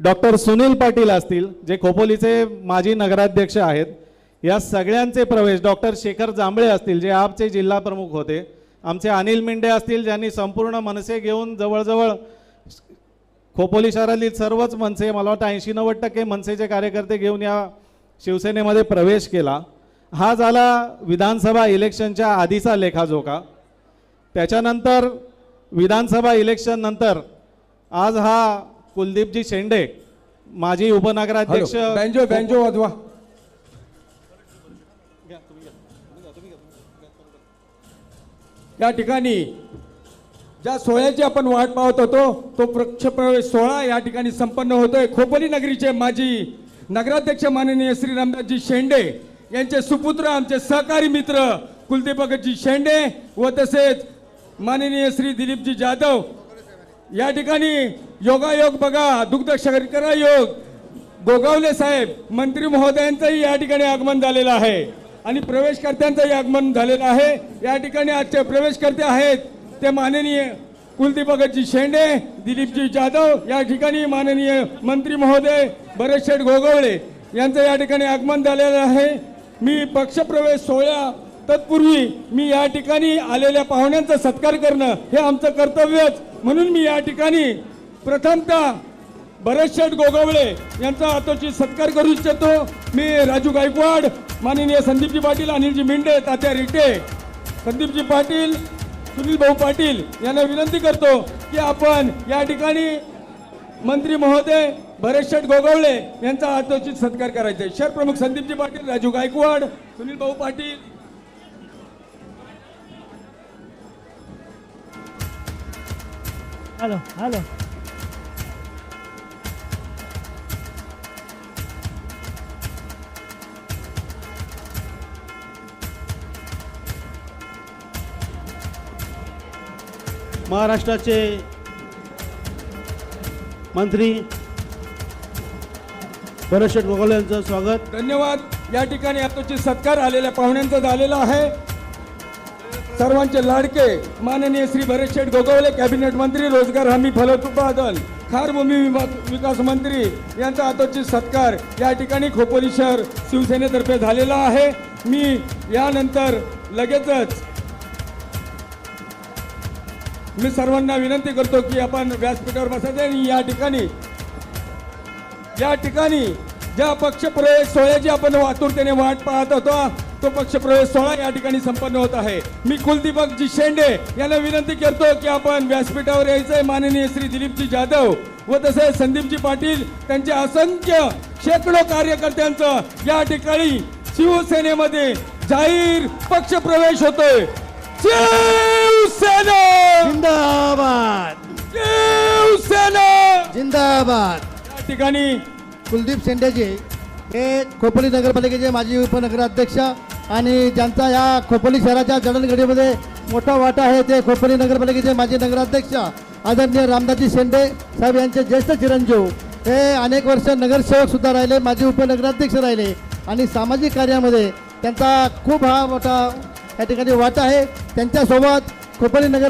Doctor Sunil Patil असतील जे खोपोलीचे माजी नगराध्यक्ष आहेत या सगळ्यांचे प्रवेश डॉक्टर शेखर जांभळे असतील जे आपचे जिल्हा प्रमुख होते आमचे अनिल मिंडे असतील ज्यांनी संपूर्ण मनसे घेऊन जवळजवळ खोपोली शहरातील सर्वच मनसे मला वाटतं ऐंशी नव्वद टक्के मनसेचे कार्यकर्ते घेऊन या शिवसेनेमध्ये प्रवेश केला. हा झाला विधानसभा इलेक्शनच्या आधीचा लेखाजोखा. त्याच्यानंतर विधानसभा इलेक्शननंतर आज हा कुलदीपजी शेंडे माजी उपनगराध्यक्ष बँजो बँजो वाजवा. या ठिकाणी ज्या सोहळ्याची आपण वाट पाहत होतो तो प्रवेश सोहळा या ठिकाणी संपन्न होतोय. खोपोली नगरीचे माजी नगराध्यक्ष माननीय श्री रामदासजी शेंडे यांचे सुपुत्र आमचे सहकारी मित्र कुलदीपकजी शेंडे व तसेच माननीय श्री दिलीपजी जाधव या ठिकाणी योगायोग बघा दुग्ध शर्करा योग गोगावले साहेब मंत्री महोदयांचंही या ठिकाणी आगमन झालेलं आहे. आणि प्रवेशकर्त्यांचंही आगमन झालेलं आहे. या ठिकाणी आजचे प्रवेशकर्ते आहेत ते माननीय कुलदीपकजी शेंडे दिलीपजी जाधव या ठिकाणी माननीय मंत्री महोदय भरतशेठ गोगवळे यांचं या ठिकाणी आगमन झालेलं आहे. मी पक्षप्रवेश सोहळ्या तत्पूर्वी मी या ठिकाणी आलेल्या पाहुण्यांचा सत्कार करणं हे आमचं कर्तव्यच. म्हणून मी या ठिकाणी प्रथमतः भरतशेठ गोगवळे यांचा आतोची सत्कार करू इच्छितो. मी राजू गायकवाड माननीय संदीपजी पाटील अनिलजी मिंडे तात्या रिटे संदीपजी पाटील सुनील भाऊ पाटील यांना विनंती करतो की आपण या ठिकाणी मंत्री महोदय भरतशेठ गोगवळे यांचा आतोचित सत्कार करायचा आहे. शहर प्रमुख संदीपजी पाटील राजू गायकवाड सुनील भाऊ पाटील हॅलो हॅलो महाराष्ट्राचे मंत्री भरतशेठ गोगोले यांचं स्वागत. धन्यवाद. या ठिकाणी आताची सत्कार आलेल्या पाहुण्यांचा झालेला आहे. सर्वांचे लाडके माननीय श्री भरत शेठ गोगवले कॅबिनेट मंत्री रोजगार हमी फलोत्पादन खार भूमी विकास मंत्री यांचा आतोचित सत्कार या ठिकाणी खोपोली शहर शिवसेनेतर्फे झालेला आहे. मी यानंतर लगेचच मी सर्वांना विनंती करतो की आपण व्यासपीठावर बसायचं आणि या ठिकाणी या ठिकाणी ज्या पक्षप्रवेश सोहळ्याची आपण आतुरतेने वाट पाहत होतो तो पक्षप्रवेश सोहळा या ठिकाणी संपन्न होत आहे. मी कुलदीपकजी शेंडे यांना विनंती करतो की आपण व्यासपीठावर यायचंय. माननीय श्री दिलीपजी जाधव व तसेच संदीपजी पाटील त्यांचे असंख्य शेकडो कार्यकर्त्यांचं या ठिकाणी शिवसेनेमध्ये जाहीर पक्षप्रवेश होतोय. शिवसेना! जिंदाबाद! शिवसेना! जिंदाबाद! या ठिकाणी कुलदीप शेंडेजी हे खोपोली नगरपालिकेचे माजी उपनगराध्यक्ष आणि ज्यांचा या खोपोली शहराच्या जडणघडीमध्ये मोठा वाटा आहे ते खोपोली नगरपालिकेचे माजी नगराध्यक्ष आदरणीय रामदासजी शेंडे साहेब यांचे ज्येष्ठ चिरंजीव. हे अनेक वर्ष नगरसेवक सुद्धा राहिले माजी उपनगराध्यक्ष राहिले आणि सामाजिक कार्यामध्ये त्यांचा खूप हा मोठा या ठिकाणी वाटा आहे. त्यांच्यासोबत खोपोली नगर